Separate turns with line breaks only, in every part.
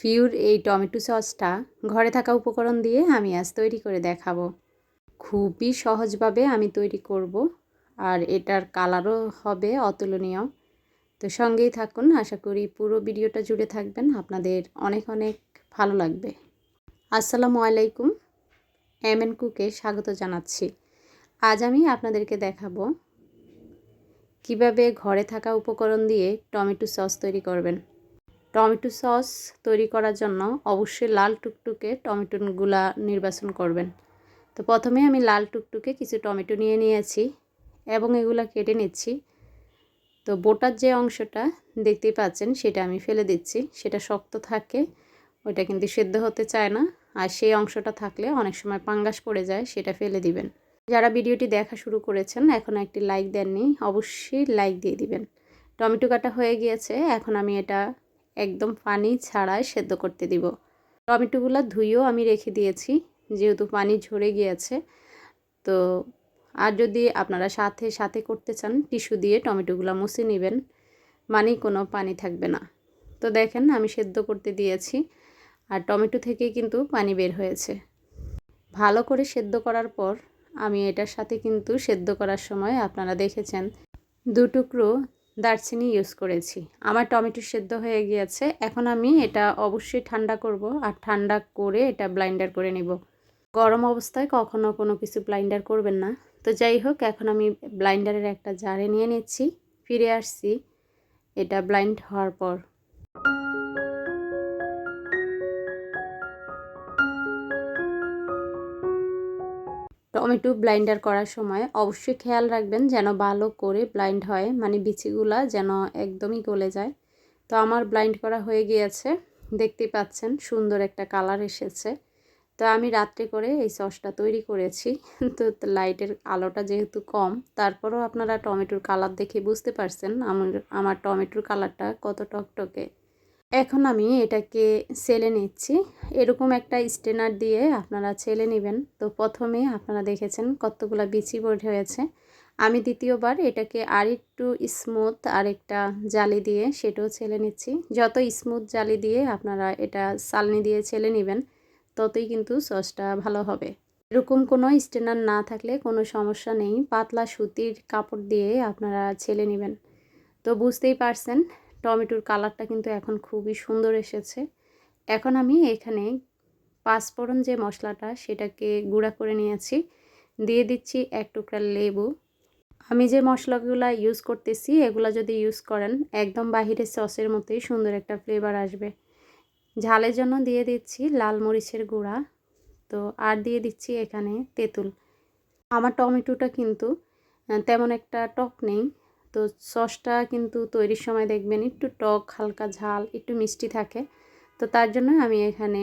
Pure এই tomato সসটা ঘরে থাকা উপকরণ দিয়ে আমি আজ তৈরি করে দেখাবো। খুবই সহজভাবে আমি তৈরি করব আর এটার কালারও হবে অতুলনীয়। তো সঙ্গেই থাকুন, আশা করি পুরো ভিডিওটা জুড়ে থাকবেন। আপনাদের অনেক অনেক ভালো লাগবে। আসসালামু আলাইকুম এম এন কুকে স্বাগত জানাচ্ছি। আজ আমি আপনাদেরকে দেখাবো কীভাবে ঘরে থাকা উপকরণ দিয়ে টমেটো সস তৈরি করবেন। টমেটো সস তৈরি করার জন্য অবশ্যই লাল টুকটুকে টমেটোগুলা নির্বাচন করবেন। তো প্রথমে আমি লাল টুকটুকে কিছু টমেটো নিয়ে নিয়েছি এবং এগুলা কেটে নিচ্ছি। তো বোটার যে অংশটা দেখতেই পাচ্ছেন, সেটা আমি ফেলে দিচ্ছি। সেটা শক্ত থাকে, ওইটা কিন্তু সেদ্ধ হতে চায় না। আর সেই অংশটা থাকলে অনেক সময় পাঙ্গাস পড়ে যায়, সেটা ফেলে দিবেন। যারা ভিডিওটি দেখা শুরু করেছেন, এখন একটি লাইক দেননি, অবশ্যই লাইক দিয়ে দিবেন। টমেটো কাটা হয়ে গিয়েছে, এখন আমি এটা একদম পানি ছাড়াই সেদ্ধ করতে দিব। টমেটোগুলো ধুয়েও আমি রেখে দিয়েছি, যেহেতু পানি ঝরে গিয়েছে। তো আর যদি আপনারা সাথে সাথে করতে চান, টিস্যু দিয়ে টমেটোগুলো মুছে নেবেন মানে কোনো পানি থাকবে না। তো দেখেন, আমি সেদ্ধ করতে দিয়েছি, আর টমেটো থেকে কিন্তু পানি বের হয়েছে। ভালো করে সেদ্ধ করার পর, আমি এটার সাথে কিন্তু সেদ্ধ করার সময় আপনারা দেখেছেন দু টুকরো দারচিনি ইউজ করেছি। আমার টমেটো সেদ্ধ হয়ে গিয়েছে। এখন আমি এটা অবশ্যই ঠান্ডা করব আর ঠান্ডা করে এটা ব্লাইন্ডার করে নেব। গরম অবস্থায় কখনো কোনো কিছু ব্লাইন্ডার করবেন না। তো যাই হোক, এখন আমি ব্লাইন্ডারের একটা জারে নিয়ে নিচ্ছি। ফিরে আসছি। এটা ব্লাইন্ড হওয়ার পর। টমেটো ব্লাইন্ডার করার সময় অবশ্যই খেয়াল রাখবেন যেন ভালো করে ব্লাইন্ড হয় মানে বিচিগুলা যেন একদমই গলে যায়। তো আমার ব্লাইন্ড করা হয়ে গিয়েছে দেখতেই পাচ্ছেন সুন্দর একটা কালার এসেছে। তো আমি রাত্রে করে এই সসটা তৈরি করেছি, তো লাইটের আলোটা যেহেতু কম, তারপরও আপনারা টমেটোর কালার দেখে বুঝতে পারছেন আমার আমার টমেটোর কালারটা কত টকটকে। এখন আমি এটাকে সেলে নিচ্ছি। এরকম একটা স্টেনার দিয়ে আপনারা ছেলে নেবেন। তো প্রথমে আপনারা দেখেছেন কতগুলো বিচি বোর্ড হয়েছে। আমি দ্বিতীয়বার এটাকে আর একটু স্মুথ আরেকটা জালি দিয়ে সেটাও ছেলে নিচ্ছি। যত স্মুথ জালি দিয়ে আপনারা এটা সালনি দিয়ে ছেলে নেবেন, ততই কিন্তু সসটা ভালো হবে। এরকম কোনো স্টেনার না থাকলে কোনো সমস্যা নেই। পাতলা সুতির কাপড় দিয়ে আপনারা ছেলে নেবেন। তো বুঝতেই পারছেন টমেটোর কালারটা কিন্তু এখন খুবই সুন্দর এসেছে। এখন আমি এখানে পাঁচফোড়ন যে মশলাটা সেটাকে গুঁড়া করে নিয়েছি। দিয়ে দিচ্ছি এক টুকরা লেবু। আমি যে মশলাগুলো ইউজ করতেছি, এগুলো যদি ইউজ করেন, একদম বাহিরের সসের মতোই সুন্দর একটা ফ্লেভার আসবে। ঝালের জন্য দিয়ে দিচ্ছি লাল মরিচের গুঁড়া। তো আর দিয়ে দিচ্ছি এখানে তেঁতুল। আমার টমেটোটা কিন্তু তেমন একটা টক নেই। তো সসটা কিন্তু তৈরির সময় দেখবেন একটু টক, হালকা ঝাল, একটু মিষ্টি থাকে। তো তার জন্য আমি এখানে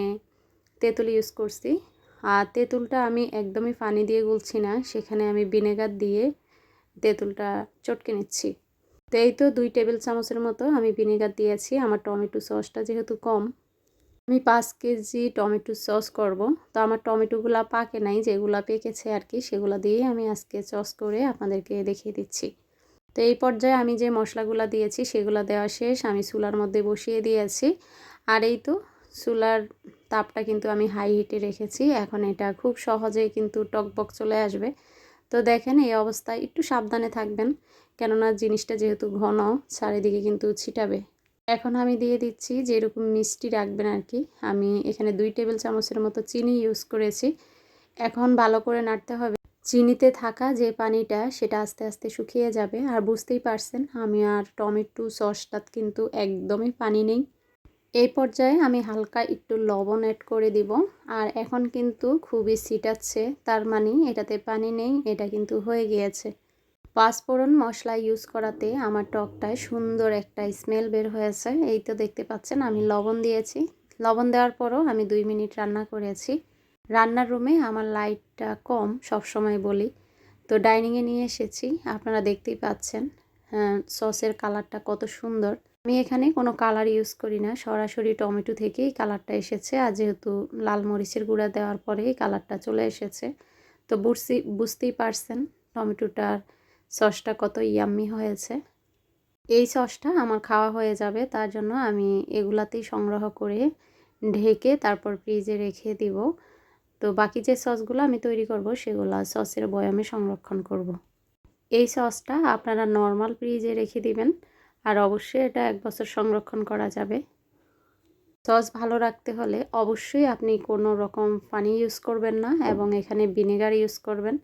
তেঁতুল ইউজ করছি। আর তেঁতুলটা আমি একদমই পানি দিয়ে গুলছি না, সেখানে আমি ভিনেগার দিয়ে তেঁতুলটা চটকে নিচ্ছি। তো এই তো দুই টেবিল চামচের মতো আমি ভিনেগার দিয়েছি, আমার টমেটো সসটা যেহেতু কম। আমি পাঁচ কেজি টমেটো সস করব। তো আমার টমেটোগুলো পাকে নাই, যেগুলো পেকেছে আর কি, সেগুলো দিয়ে আমি আজকে সস করে আপনাদেরকে দেখিয়ে দিচ্ছি। তো এই পর্যায়ে আমি যে মশলাগুলো দিয়েছি সেগুলো দেওয়া শেষ। আমি চুলার মধ্যে বসিয়ে দিয়েছি। আর এই তো চুলার তাপটা কিন্তু আমি হাই হিটে রেখেছি। এখন এটা খুব সহজেই কিন্তু টকবক চলে আসবে। তো দেখেন এই অবস্থায় একটু সাবধানে থাকবেন। কেননা জিনিসটা যেহেতু ঘন, চারিদিকে কিন্তু ছিটাবে। এখন আমি দিয়ে দিচ্ছি যেরকম মিষ্টি রাখবেন আর কি। আমি এখানে দুই টেবিল চামচের মতো চিনি ইউজ করেছি। এখন ভালো করে নাড়তে হবে। চিনিতে থাকা যে পানিটা সেটা আস্তে আস্তে শুকিয়ে যাবে। আর বুঝতেই পারছেন, আমি আর টমেটো সসটা কিন্তু একদমই পানি নেই। এই পর্যায়ে আমি হালকা একটু লবণ অ্যাড করে দিব। আর এখন কিন্তু খুবই সিটাচ্ছে তার মানে এটাতে পানি নেই, এটা কিন্তু হয়ে গিয়েছে। পাঁচফোড়ন মশলা ইউজ করাতে আমার টকটায় সুন্দর একটা স্মেল বের হয়েছে। এই তো দেখতে পাচ্ছেন, আমি লবণ দিয়েছি। লবণ দেওয়ার পরও আমি দুই মিনিট রান্না করেছি। রান্নার রুমে আমার লাইটটা কম, সব সময় বলি। তো ডাইনিংয়ে নিয়ে এসেছি, আপনারা দেখতেই পাচ্ছেন সসের কালারটা কত সুন্দর। আমি এখানে কোনো কালার ইউজ করি না, সরাসরি টমেটো থেকেই কালারটা এসেছে, আর যেহেতু লাল মরিচের গুঁড়া দেওয়ার পরেই কালারটা চলে এসেছে। তো বুঝছি, বুঝতেই পারছেন টমেটোটার সসটা কত ইয়াম্মি হয়েছে। এই সসটা আমার খাওয়া হয়ে যাবে, তার জন্য আমি এগুলাতেই সংগ্রহ করে ঢেকে তারপর ফ্রিজে রেখে দিব। তো বাকি যে সসগুলো আমি তৈরি করব, সেগুলো সসের বয়ামে সংরক্ষণ করব। এই সসটা আপনারা নর্মাল ফ্রিজে রেখে দিবেন, আর অবশ্যই এটা এক বছর সংরক্ষণ করা যাবে। সস ভালো রাখতে হলে অবশ্যই আপনি কোনো রকম পানি ইউজ করবেন না, এবং এখানে ভিনেগার ইউজ করবেন।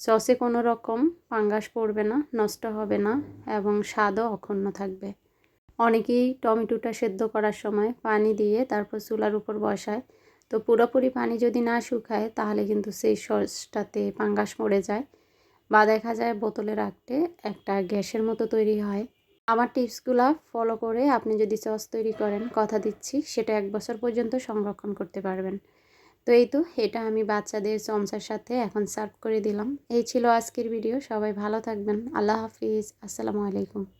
সসে কোনো রকম পাঙ্গাস পড়বে না, নষ্ট হবে না, এবং স্বাদও অক্ষুণ্ণ থাকবে। অনেকেই টমেটোটা সেদ্ধ করার সময় পানি দিয়ে তারপর চুলার উপর বসায় তো পুরোপুরি পানি যদি না শুকায়, তাহলে কিন্তু সেই সসটাতে পাঙ্গাস মরে যায় বা দেখা যায় বোতলে রাখতে একটা গ্যাসের মতো তৈরি হয়। আমার টিপসগুলো ফলো করে আপনি যদি সস তৈরি করেন, কথা দিচ্ছি, সেটা এক বছর পর্যন্ত সংরক্ষণ করতে পারবেন। তো এই তো, এটা আমি বাচ্চাদের চমচার সাথে এখন সার্ভ করে দিলাম। এই ছিল আজকের ভিডিও, সবাই ভালো থাকবেন, আল্লাহ হাফিজ, আসসালামু আলাইকুম।